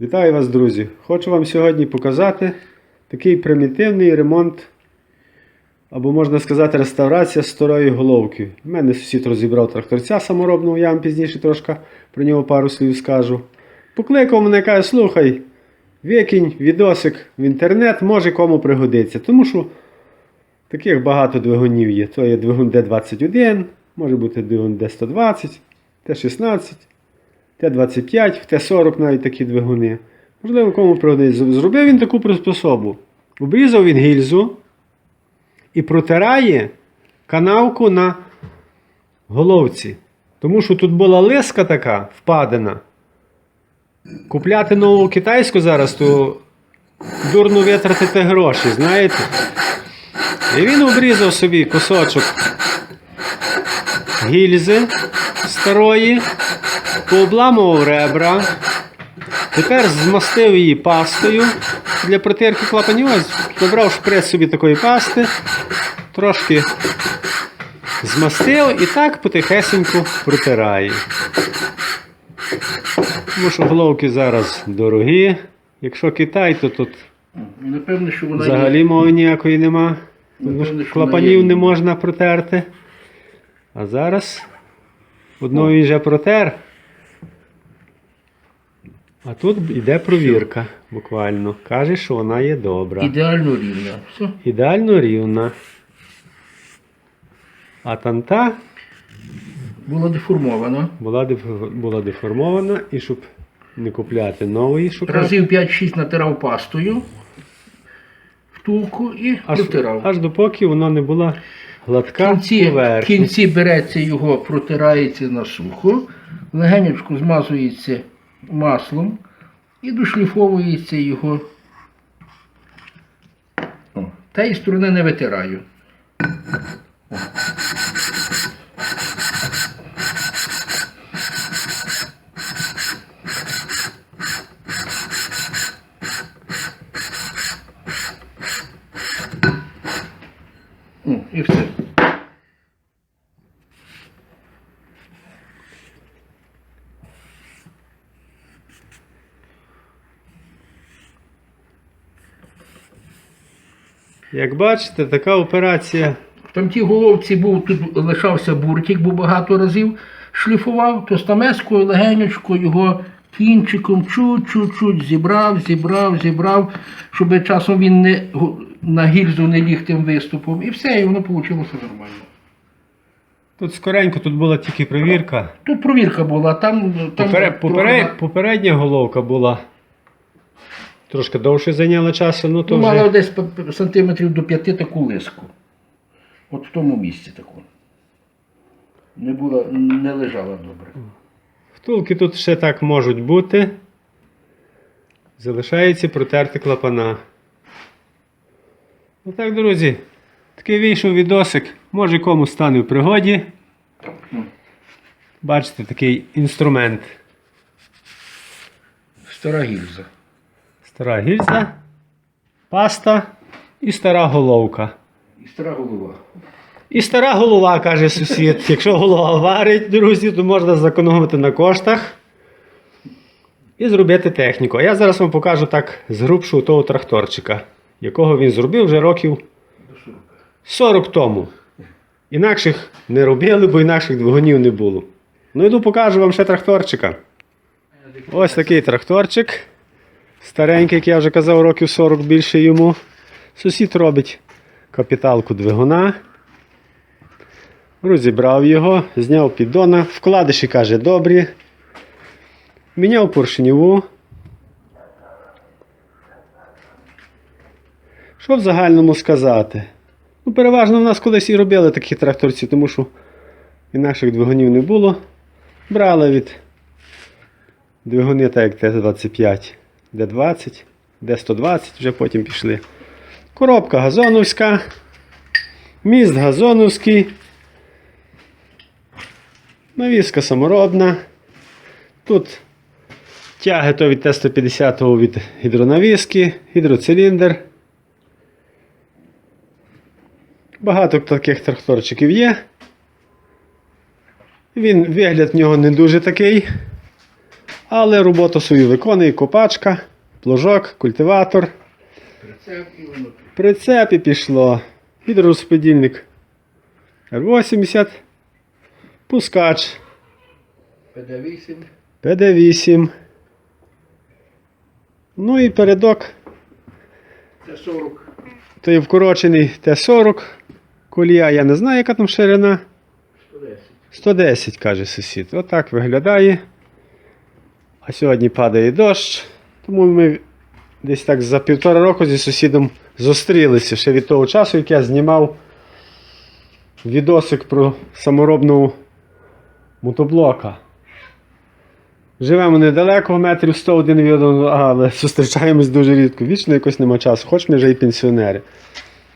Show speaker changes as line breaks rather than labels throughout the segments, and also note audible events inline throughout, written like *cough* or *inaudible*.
Вітаю вас, друзі! Хочу вам сьогодні показати такий примітивний ремонт, або можна сказати, реставрація старої головки. У мене сусід розібрав тракторця саморобного, я вам пізніше трошки про нього пару слів скажу. Покликав мене каже, слухай, викинь відосик в інтернет, може кому пригодиться. Тому що таких багато двигунів є. То є двигун D21, може бути двигун D120, Т16. Т-25, в Т-40 навіть такі двигуни. Можливо, кому пригодиться. Зробив він таку приспособу. Обрізав він гільзу і протирає канавку на головці. Тому що тут була лиска така впадена. Купляти нову китайську зараз, то дурно витратити гроші, знаєте? І він обрізав собі кусочок гільзи старої, пообламував ребра, тепер змастив її пастою для протирки клапанів. Ось Добрав шприц собі такої пасти, трошки змастив і так потихесенько протирає. Тому що головки зараз дорогі. Якщо Китай, то тут
І Напевно, що вона
взагалі мови ніякої нема.
Вона
Клапанів не можна протерти. А зараз одного він вже протер. А тут йде провірка буквально. Каже, що вона є добра.
ідеально рівна. Все.
Ідеально рівна. А танта
Була деформована.
була, деф- була деформована і щоб не купляти нової шукав.
Разів 5-6 натирав пастою, втулку і
Аж, аж допоки вона не була
В кінці, в кінці береться його, протирається на сухо, легенечко змазується маслом і дошліфовується його. О, Тієї сторони не витираю. О, і все.
Як бачите, така операція
В тамтій головці був тут лишався буртик, бо багато разів шліфував, то стамескою легенечко його кінчиком чуть-чуть зібрав, зібрав, зібрав, щоб часом він не на гільзу не ліг тим виступом. І все, і воно вийшло нормально.
Тут скоренько тут була тільки провірка.
Тут провірка була, там, там
Попере, попере, попередня головка була. Трошки довше зайняла часу, ну то
ну, мала
вже
десь п- п- сантиметрів до п'яти таку лиску. От в тому місці таку. Не була, не лежала добре.
втулки тут ще так можуть бути. Залишається протерти клапана. Ну так, друзі, такий вийшов відосик. Може кому стане в пригоді. Бачите, такий інструмент.
Стара гільза.
Стара гільза, паста і стара головка.
І стара голова.
І стара голова, каже сусід. *laughs* Якщо голова варить, друзі, то можна зекономити на коштах і зробити техніку. А я зараз вам покажу так згрубшу того тракторчика, якого він зробив вже років 40 тому. Інакших не робили, бо інакших двигунів не було. Ну йду покажу вам ще тракторчика. Ось такий тракторчик. Старенький, як я вже казав, років 40 більше йому. Сусід робить капіталку двигуна. Розібрав його, зняв піддона, вкладиші, каже, добрі. Міняв поршневу. Що в загальному сказати? Ну, переважно в нас колись і робили такі тракторці, тому що інакших двигунів не було. Брали від двигуни, так як Т-25, Д-20, Д-120, вже потім пішли. Коробка газоновська, міст газоновський. Навіска саморобна. Тут тяги то від Т-150 від гідронавіски, гідроциліндр. Багато таких тракторчиків є. Він вигляд в нього не дуже такий Але роботу свою виконує копачка, плужок, культиватор. Прицеп і пішло. Гідророзподільник R80. Пускач
ПД-8.
PD8. Ну і передок.
Це 40.
То є вкорочений Т40. Колія, я не знаю, яка там ширина.
110.
110, каже сусід. Отак виглядає. А сьогодні падає дощ. Тому ми десь так за півтора року зі сусідом зустрілися ще від того часу, як я знімав відосик про саморобну мотоблока. Живемо недалеко, метрів 101 від одного, але зустрічаємось дуже рідко. Вічно якось нема часу, хоч ми вже і пенсіонери.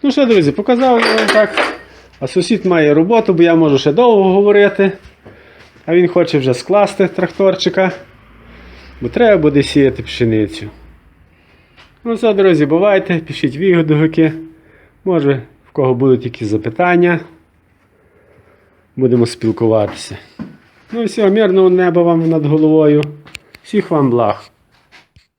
Ну що, друзі, показав я вам так. А сусід має роботу, бо я можу ще довго говорити. А він хоче вже скласти тракторчика. Бо треба буде сіяти пшеницю. Ну все, друзі, бувайте, пишіть відгуки. Може, в кого будуть якісь запитання. Будемо спілкуватися. Ну і всього, мирного неба вам над головою. Всіх вам благ.